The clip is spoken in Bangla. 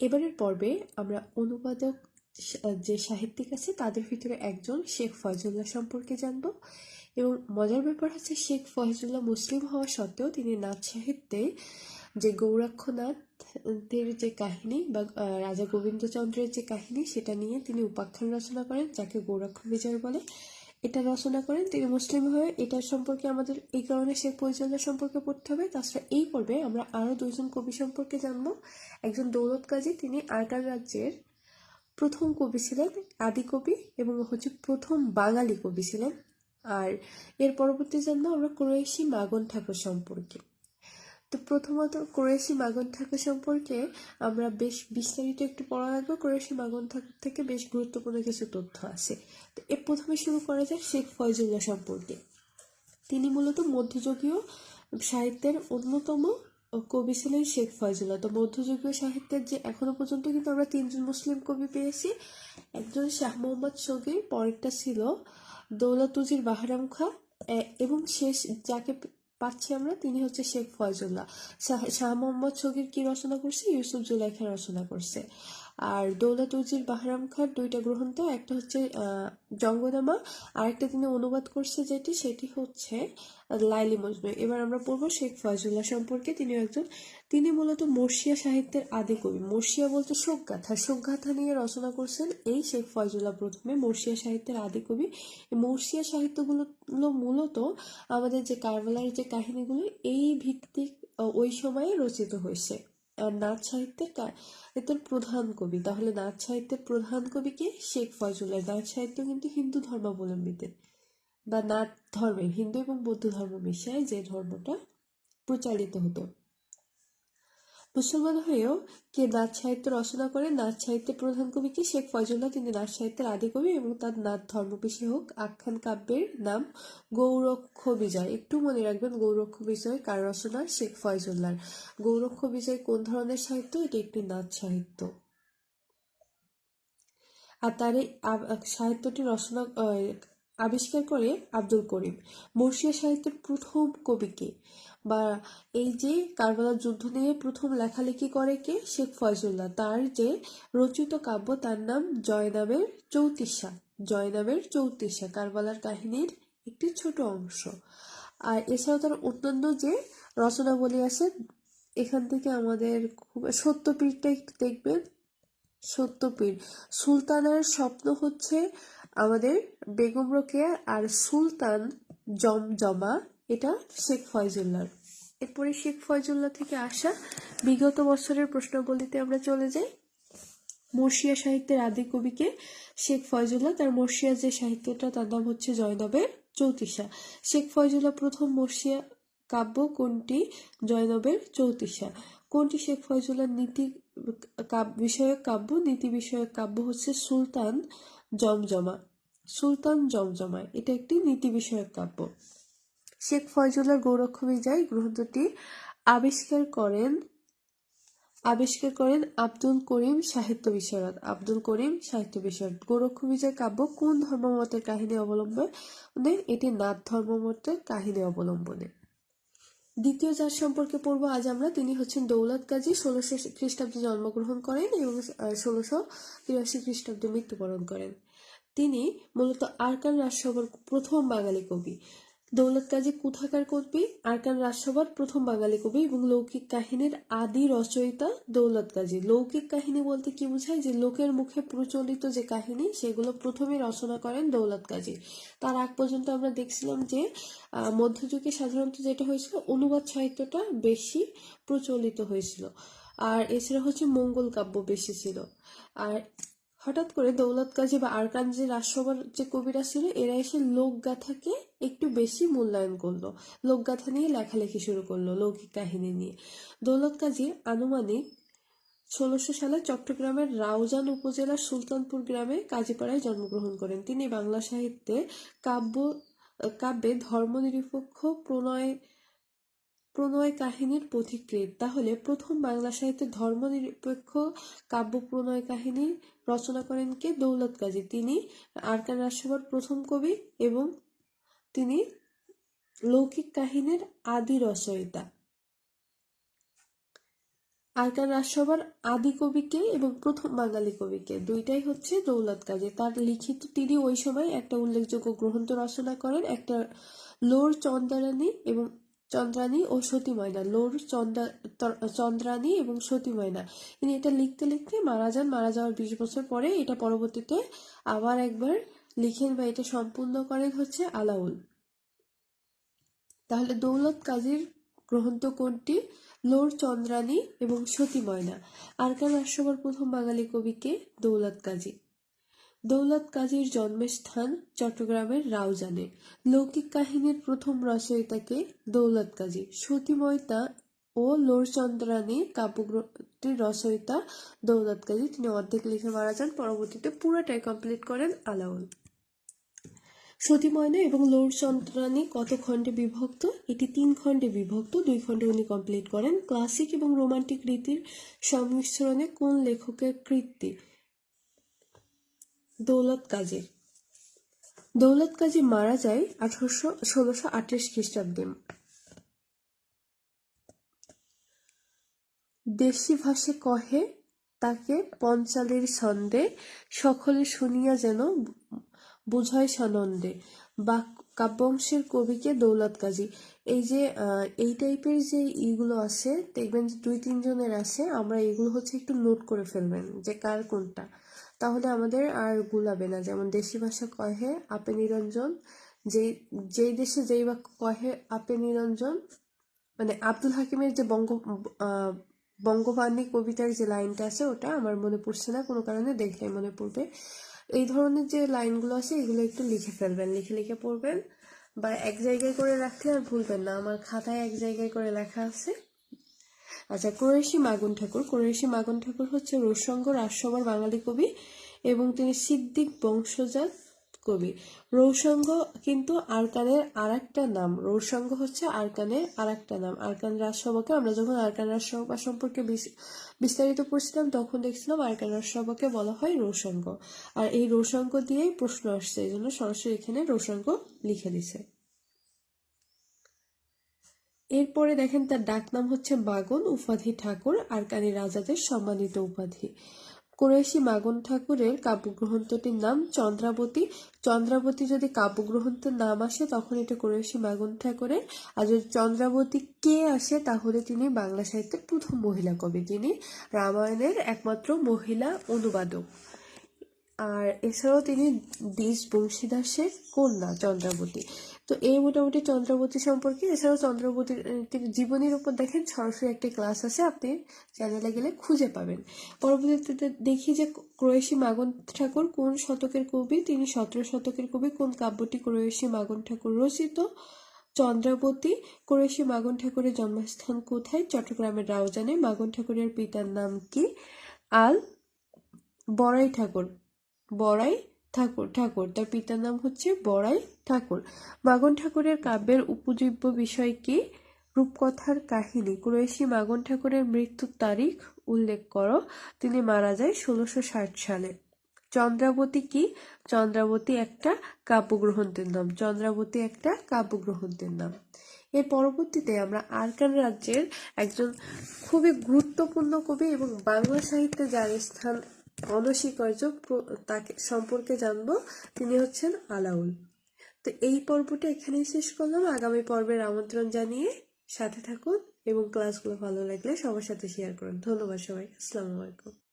এবারের পর্বে আমরা অনুবাদক যে সাহিত্যিক আছে, তাদের ভিতরে একজন শেখ ফয়জুল্লাহ সম্পর্কে জানব। এবং মজার ব্যাপার হচ্ছে, শেখ ফয়জুল্লাহ মুসলিম হওয়া সত্ত্বেও তিনি নাচ সাহিত্যে যে গৌরাক্ষনাথের যে কাহিনী বা রাজা গোবিন্দচন্দ্রের যে কাহিনী, সেটা নিয়ে তিনি উপাখ্যান রচনা করেন, যাকে গৌরাক্ষ বিজয় বলে। এটা রচনা করেন তিনি মুসলিম হয়ে এটার সম্পর্কে আমাদের, এই কারণে শেখ পরিচালনা সম্পর্কে পড়তে হবে। তাছাড়া এই পর্বে আমরা আরও দুজন কবি সম্পর্কে জানব। একজন দৌলত কাজী, তিনি আরকার রাজ্যের প্রথম কবি ছিলেন, আদি কবি এবং হচ্ছে প্রথম বাঙালি কবি ছিলেন। আর এর পরবর্তী জানব আমরা ক্রোয়েশি মাগন ঠাকুর সম্পর্কে। তো প্রথমত কুরেশি মাগন ঠাকুর সম্পর্কে আমরা বেশ বিস্তারিত একটু পড়া রাখব কুরেশি মাগন ঠাকুর থেকে বেশ গুরুত্বপূর্ণ কিছু তথ্য আছে। তো এর প্রথমে শুরু করা যাক শেখ ফয়জুল্লাহ সম্পর্কে। তিনি মূলত মধ্যযুগীয় সাহিত্যের অন্যতম কবি ছিলেন শেখ ফয়জুল্লাহ তো মধ্যযুগীয় সাহিত্যের যে এখনও পর্যন্ত কিন্তু আমরা তিনজন মুসলিম কবি পেয়েছি। একজন শাহ মোহাম্মদ শগীর পরেরটা ছিল দৌলতুজির বাহারাম খা এবং শেষ যাকে পাচ্ছি আমরা, তিনি হচ্ছে শেখ ফয়জুল্লাহ। শাহ মোহাম্মদ শকির কি রচনা করছে? ইউসুফ জুলাইখা রচনা করছে। আর দৌলত উজির বাহরাম খার দুইটা গ্রন্থ একটা হচ্ছে আহ, জঙ্গনামা আর একটা তিনি অনুবাদ করছে যেটি সেটি হচ্ছে লাইলি মজনু। এবার আমরা পড়ব শেখ ফয়জুল্লাহ সম্পর্কে। তিনি একজন তিনি মূলত মর্শিয়া সাহিত্যের আদি কবি। মর্শিয়া বলতে শোকগাথা শোকগাথা নিয়ে রচনা করছেন এই শেখ ফয়জুল্লাহ প্রথমে মর্শিয়া সাহিত্যের আদি কবি। মর্শিয়া সাহিত্যগুলো মূলত আমাদের যে কারবালার যে কাহিনীগুলো এই ভিত্তিক ওই সময়ে রচিত হয়েছে। আর নাচ সাহিত্যের এদের প্রধান কবি। তাহলে নাচ সাহিত্যের প্রধান কবি কে? শেখ ফয়জুল্লাহ নাচ সাহিত্য কিন্তু হিন্দু ধর্মাবলম্বীদের। বা নাথ ধর্মের, হিন্দু এবং বৌদ্ধ ধর্ম মিশায় যে ধর্মটা প্রচারিত হতো। মুসলমান হয়েও কে নাচ সাহিত্য রচনা করে, নাচ সাহিত্যের প্রধান কবি কি শেখ ফয়জুল্লাহ, তিনি নাচ সাহিত্যের আদি কবি এবং তার নাথ ধর্ম হোক, আখ্যান কাব্যের নাম গৌরক্ষ বিজয় একটু মনে রাখবেন গৌরক্ষ বিজয় কার রচনা? শেখ ফয়জুল্লাহর। গৌরক্ষ বিজয় কোন ধরনের সাহিত্য? এটি একটি নাচ সাহিত্য। আর তার এই সাহিত্যটি রচনা আবিষ্কার করে আব্দুল করিম। মর্শিয়া সাহিত্যের প্রথম কবি কে? বা এই যে কারবালার যুদ্ধ নিয়ে প্রথম লেখালেখি করে কে? শেখ ফয়জুল্লাহ। তার যে রচিত কাব্য, তার নাম জয়নাবের চৌতিসা জয়নাবের চৌতিসা কারবালার কাহিনীর একটি ছোট অংশ। আর এছাড়াও তার অন্যান্য যে রচনাবলী আছে, এখান থেকে আমাদের খুব সত্যপীরটা একটু দেখবেন। সত্যপীর। সুলতানের স্বপ্ন হচ্ছে আমাদের বেগম রোকেয়া আর সুলতান জমজমা। এটা শেখ ফয়জুল্লাহর। এরপরে শেখ ফয়জুল্লাহ থেকে আসা বিগত বছরের প্রশ্নাবলীতে আমরা চলে যাই। মর্শিয়া সাহিত্যের আদি কবিকে শেখ ফয়জুল্লাহ, তার মর্শিয়া যে সাহিত্যটা, তার নাম হচ্ছে জয়নবের চৌতিসা শেখ ফয়জুল্লাহ প্রথম মর্শিয়া কাব্য কোনটি? জয়নবের চৌতিসা কোনটি শেখ ফয়জুল্লাহ নীতি বিষয়ক কাব্য? নীতি বিষয়ক কাব্য হচ্ছে সুলতান জমজমা সুলতান জমজমা এটা একটি নীতি বিষয়ক কাব্য। শেখ ফয়জুল্লাহ গৌরক্ষ বিজয় গ্রন্থটি আবিষ্কার করেন আবিষ্কার করেন আব্দুল করিম সাহিত্য বিশারদ। আব্দুল করিম সাহিত্য বিশারদ। গোরক্ষ বিজয় কাব্য কোন ধর্মমতের কাহিনী অবলম্বনে? এটি নাথ ধর্মমতের কাহিনী অবলম্বনে। দ্বিতীয় যার সম্পর্কে পড়ব, আজ আমরা। তিনি হচ্ছেন দৌলত কাজী, ষোলোশো খ্রিস্টাব্দে জন্মগ্রহণ করেন এবং ষোলোশো তিরাশি খ্রিস্টাব্দে মৃত্যুবরণ করেন। তিনি মূলত আরকান রাজসভার প্রথম বাঙালি কবি। দৌলত কাজী কোথাকার কবি আরকান রাজসভার প্রথম বাঙালি কবি এবং লৌকিক কাহিনীর আদি রচয়িতা দৌলত কাজী লৌকিক কাহিনী বলতে কি বোঝায়? যে লোকের মুখে প্রচলিত যে কাহিনী, সেগুলো প্রথমে রচনা করেন দৌলত কাজী তার আগ পর্যন্ত আমরা দেখছিলাম যে মধ্যযুগে সাধারণত যেটা হয়েছিল, অনুবাদ সাহিত্যটা বেশি প্রচলিত হয়েছিল। আর এছাড়া হচ্ছে মঙ্গল কাব্য বেশি ছিল। আর হঠাৎ করে দৌলত কাজী বা আরকান যে রাজসভার যে কবিরা ছিল, এরা এসে লোকগাথাকে একটু বেশি মূল্যায়ন করল। লোকগাথা নিয়ে লেখালেখি শুরু করল, লৌকিক কাহিনী নিয়ে। দৌলত কাজী আনুমানিক ষোলোশো সালে চট্টগ্রামের রাউজান উপজেলার সুলতানপুর গ্রামে কাজীপাড়ায় জন্মগ্রহণ করেন। তিনি বাংলা সাহিত্যে কাব্য, কাব্যে ধর্মনিরপেক্ষ প্রণয় প্রণয় কাহিনীর পথিকৃৎ তাহলে প্রথম বাংলা সাহিত্যে ধর্মনিরপেক্ষ কাব্য প্রণয় কাহিনী রচনা করেন কে? দৌলত কাজী। তিনি আরকান রাজসভার প্রথম কবি এবং তিনি লৌকিক কাহিনীর আদি রচয়িতা। আরকান রাজসভার আদি কবিকে এবং প্রথম বাঙালি কবিকে দুইটাই হচ্ছে দৌলত কাজী। তার লিখিত তিনি ওই সময় একটা উল্লেখযোগ্য গ্রন্থ রচনা করেন, একটা লোর চন্দ্রানী এবং চন্দ্রানী ও সতী ময়না। লোর চন্দ্রানী এবং সতী ময়না। তিনি এটা লিখতে লিখতে মারা যান। মারা যাওয়ার বিশ বছর পরে এটা পরবর্তীতে আবার একবার লিখেন বা এটা সম্পূর্ণ করেন হচ্ছে আলাউল। তাহলে দৌলত কাজীর গ্রন্থ কোনটি? লোর চন্দ্রানী এবং সতী ময়না। আরকান রাজসভার প্রথম বাঙালি কবিকে দৌলত কাজী। দৌলত কাজীর জন্মস্থান চট্টগ্রামের রাউজানে। লৌকিক কাহিনীর প্রথম রচয়িতাকে দৌলত কাজী। সতীময়তা ও লোরচন্দ্রানী কাব্যগ্রন্থের রচয়িতা দৌলত কাজী। তিনি অর্ধেক লিখে মারা যান, পরবর্তীতে পুরোটাই কমপ্লিট করেন আলাউল। সতীময়না এবং লোরচন্দ্রানী কত খণ্ডে বিভক্ত? এটি তিন খণ্ডে বিভক্ত। দুই খণ্ডে উনি কমপ্লিট করেন। ক্লাসিক এবং রোমান্টিক রীতির সংমিশ্রণে কোন লেখকের কৃতি? দৌলত কাজী। দৌলত কাজী মারা যায় আঠারোশো, ষোলোশো আঠাশ খ্রিস্টাব্দে। দেশি ভাষে কহে, তাকে পঞ্চালীর ছন্দে সকলে শুনিয়া যেন বুঝয় সানন্দে। বা কাব্যংশের কবিকে দৌলত কাজী। এই যে এই টাইপের যে ইগুলো আছে দেখবেন যে দুই, তিনজনের আছে আমরা এগুলো হচ্ছে একটু নোট করে ফেলবেন যে কার কোনটা। তাহলে আমাদের আর গুলাবে না। যেমন দেশি ভাষা কহে আপে নিরঞ্জন, যেই যেই দেশে যেই বাক্য কহে আপে নিরঞ্জন মানে আব্দুল হাকিমের যে বঙ্গ বঙ্গবাণী কবিতার যে লাইনটা আছে, ওটা আমার মনে পড়ছে না, কোনো কারণে দেখলেই মনে পড়বে। এই ধরনের যে লাইনগুলো আছে, এগুলো একটু লিখে ফেলবেন। লিখে লিখে পড়বেন বা এক জায়গায় করে রাখলে আর ভুলবেন না। আমার খাতায় এক জায়গায় করে লেখা আছে। আচ্ছা কোরেশি মাগুন ঠাকুর। কোরেশি মাগুন ঠাকুর হচ্ছে রোসঙ্গ রাজসভার বাঙালি কবি এবং তিনি সিদ্দিক বংশজাত কবি। রৌসঙ্গ কিন্তু আরকানের আর একটা নাম। রৌসঙ্গ হচ্ছে আরকানের আর একটা নাম। আরকান রাজসভাকে আমরা যখন আরকান রাজসভা সম্পর্কে বিস্তারিত পড়ছিলাম, তখন দেখছিলাম আরকান রাজসভাকে বলা হয় রৌসঙ্গ আর এই রৌসঙ্গ দিয়েই প্রশ্ন আসছে, এই জন্য সরাসরি এখানে রৌসঙ্গ লিখে দিছে। এরপরে দেখেন তার ডাকনাম হচ্ছে মাগন উপাধি ঠাকুর আরকানি রাজাদের সম্মানিত উপাধি। কুরেশি মাগন ঠাকুরের কাব্যগ্রন্থটির নাম চন্দ্রাবতী। চন্দ্রাবতী যদি কাব্যগ্রন্থের নাম আসে, তখন এটা কুরেশি মাগন ঠাকুরের। আর যদি চন্দ্রাবতী কে আসে, তাহলে তিনি বাংলা সাহিত্যের প্রথম মহিলা কবি। তিনি রামায়ণের একমাত্র মহিলা অনুবাদক। আর এছাড়াও তিনি দ্বিজ বংশীদাসের কন্যা চন্দ্রাবতী। তো এই মোটামুটি চন্দ্রাবতী সম্পর্কে। এছাড়াও চন্দ্রাবতীর জীবনীর উপর দেখেন সরাসরি একটি ক্লাস আছে, আপনি চ্যানেলে গেলে খুঁজে পাবেন। পরবর্তীতে দেখি যে ক্রোয়েশি মাগন ঠাকুর কোন শতকের কবি, তিনি সতেরো শতকের কবি, কোন কাব্যটি ক্রোয়েশি মাগন ঠাকুর রচিত চন্দ্রাবতী কুরেশি মাগন ঠাকুরের জন্মস্থান কোথায়, চট্টগ্রামের রাউজানে, মাগন ঠাকুরের পিতার নাম কি, আল বড়াই ঠাকুর, বড়াই ঠাকুর ঠাকুর। তার পিতার নাম হচ্ছে বড়াই ঠাকুর। মাগন ঠাকুরের কাব্যের উপজীব্য বিষয় কি? রূপকথার কাহিনী। কুরেশি মাগন ঠাকুরের মৃত্যুর তারিখ উল্লেখ করো। তিনি মারা যায় ষোলোশো ষাট সালে। চন্দ্রাবতী কি? চন্দ্রাবতী একটা কাব্যগ্রন্থের নাম। চন্দ্রাবতী একটা কাব্যগ্রন্থের নাম। এর পরবর্তীতে আমরা আরকান রাজ্যের একজন খুবই গুরুত্বপূর্ণ কবি এবং বাংলা সাহিত্যে যার স্থান অনস্বীকার্য তাকে সম্পর্কে জানব। তিনি হচ্ছেন আলাউল। তো এই পর্বটা এখানেই শেষ করলাম। আগামী পর্বের আমন্ত্রণ জানিয়ে সাথে থাকুন এবং ক্লাসগুলো ভালো লাগলে সবার সাথে শেয়ার করুন। ধন্যবাদ সবাই আসসালামু আলাইকুম।